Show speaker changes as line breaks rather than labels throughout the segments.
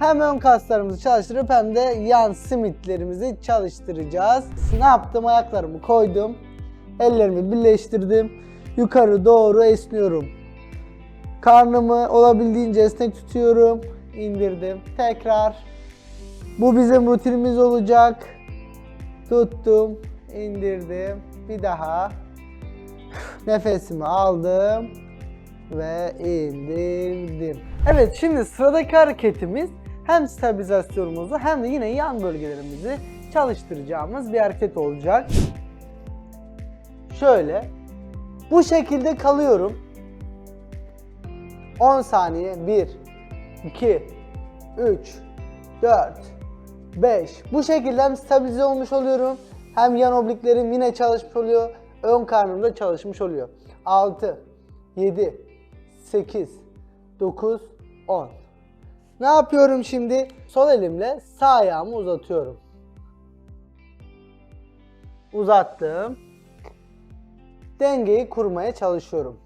Hem ön kaslarımızı çalıştırıp hem de yan simitlerimizi çalıştıracağız. Ne yaptım? Ayaklarımı koydum. Ellerimi birleştirdim. Yukarı doğru esniyorum. Karnımı olabildiğince esnek tutuyorum. İndirdim. Tekrar. Bu bizim rutinimiz olacak. Tuttum. indirdim. Bir daha. Nefesimi aldım ve indirdim. Evet şimdi sıradaki hareketimiz hem stabilizasyonumuzu hem de yine yan bölgelerimizi çalıştıracağımız bir hareket olacak. Şöyle bu şekilde kalıyorum. 10 saniye 1 2 3 4 5 Bu şekilde hem stabilize olmuş oluyorum hem yan obliklerim yine çalışmış oluyor. Ön karnım da çalışmış oluyor. 6 7 8 9 10 Ne yapıyorum şimdi? Sol elimle sağ ayağımı uzatıyorum. Uzattım. Dengeyi kurmaya çalışıyorum.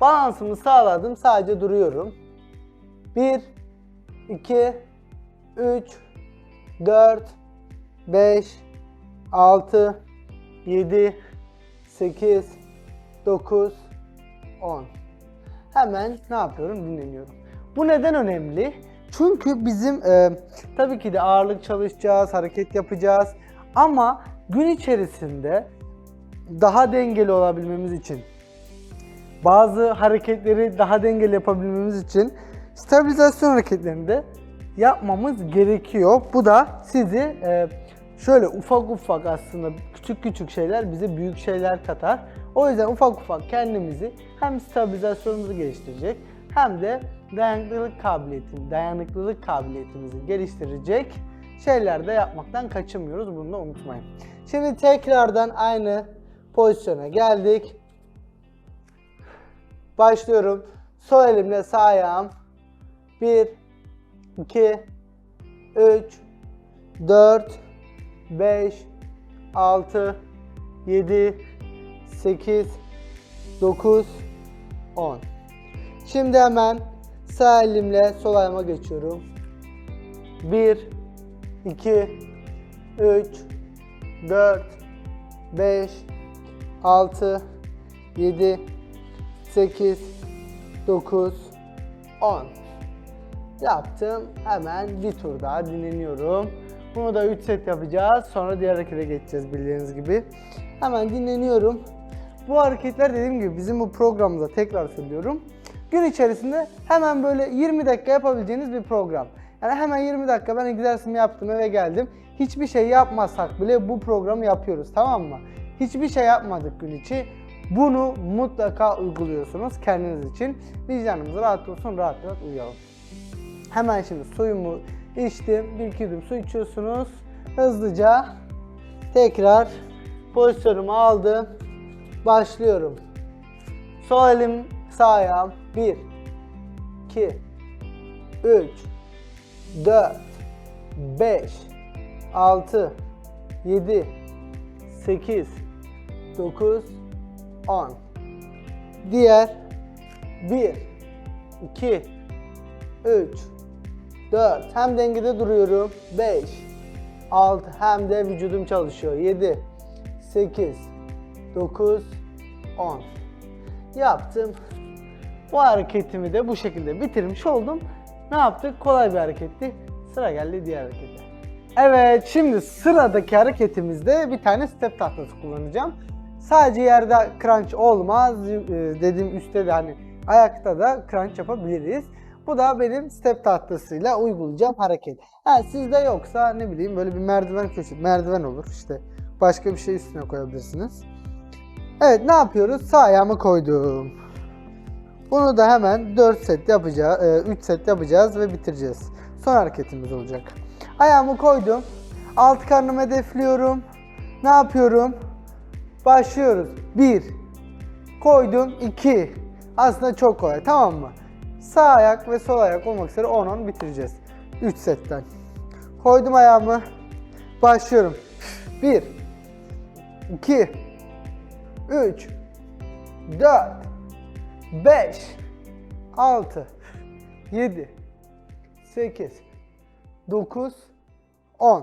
Balansımı sağladım. Sadece duruyorum. 1 2 3 4 5 6 7 8 9 10 Hemen ne yapıyorum? Dinleniyorum. Bu neden önemli? Çünkü bizim e, tabii ki de ağırlık çalışacağız, hareket yapacağız ama gün içerisinde daha dengeli olabilmemiz için bazı hareketleri daha dengeli yapabilmemiz için stabilizasyon hareketlerini de yapmamız gerekiyor. Bu da sizi e, şöyle ufak ufak aslında küçük küçük şeyler bize büyük şeyler katar. O yüzden ufak ufak kendimizi hem stabilizasyonumuzu geliştirecek hem de dayanıklılık kabiliyetini, dayanıklılık kabiliyetimizi geliştirecek şeyler de yapmaktan kaçınmıyoruz. Bunu da unutmayın. Şimdi tekrardan aynı pozisyona geldik. Başlıyorum. Sol elimle sağ ayağım. 1 2 3 4 5 6 7 8 9 10 Şimdi hemen sağ elimle sol ayağıma geçiyorum. 1 2 3 4 5 6 7 8 9 10 Yaptım. Hemen bir tur daha dinleniyorum. Bunu da 3 set yapacağız. Sonra diğer harekete geçeceğiz bildiğiniz gibi. Hemen dinleniyorum. Bu hareketler dediğim gibi bizim bu programımıza tekrar söylüyorum. Gün içerisinde hemen böyle 20 dakika yapabileceğiniz bir program. Yani hemen 20 dakika ben egzersizimi yaptım eve geldim. Hiçbir şey yapmasak bile bu programı yapıyoruz tamam mı? Hiçbir şey yapmadık gün içi. Bunu mutlaka uyguluyorsunuz kendiniz için. Vicdanımız rahat olsun, rahat rahat uyuyalım. Hemen şimdi suyumu içtim. Bir iki yudum su içiyorsunuz. Hızlıca tekrar pozisyonumu aldım. Başlıyorum. Sol elim sağ ayağım. 1 2 3 4 5 6 7 8 9 10 Diğer 1 2 3 4 hem dengede duruyorum. 5 6 hem de vücudum çalışıyor. 7 8 9 10 yaptım bu hareketimi de bu şekilde bitirmiş oldum ne yaptık kolay bir hareketti sıra geldi diğer harekete Evet şimdi sıradaki hareketimizde bir tane step tahtası kullanacağım sadece yerde crunch olmaz Ee, dediğim üstte de hani ayakta da crunch yapabiliriz bu da benim step tahtasıyla uygulayacağım hareket. Ha sizde yoksa ne bileyim böyle bir merdiven köşe, merdiven olur işte. Başka bir şey üstüne koyabilirsiniz. Evet ne yapıyoruz? Sağ ayağımı koydum. Bunu da hemen 4 set yapacağız, 3 set yapacağız ve bitireceğiz. Son hareketimiz olacak. Ayağımı koydum. Alt karnımı hedefliyorum. Ne yapıyorum? Başlıyoruz. 1 Koydum 2 Aslında çok kolay tamam mı? Sağ ayak ve sol ayak olmak üzere 10-10 bitireceğiz. 3 setten. Koydum ayağımı. Başlıyorum. 1 2 3 4 5 6 7 8 9, 10.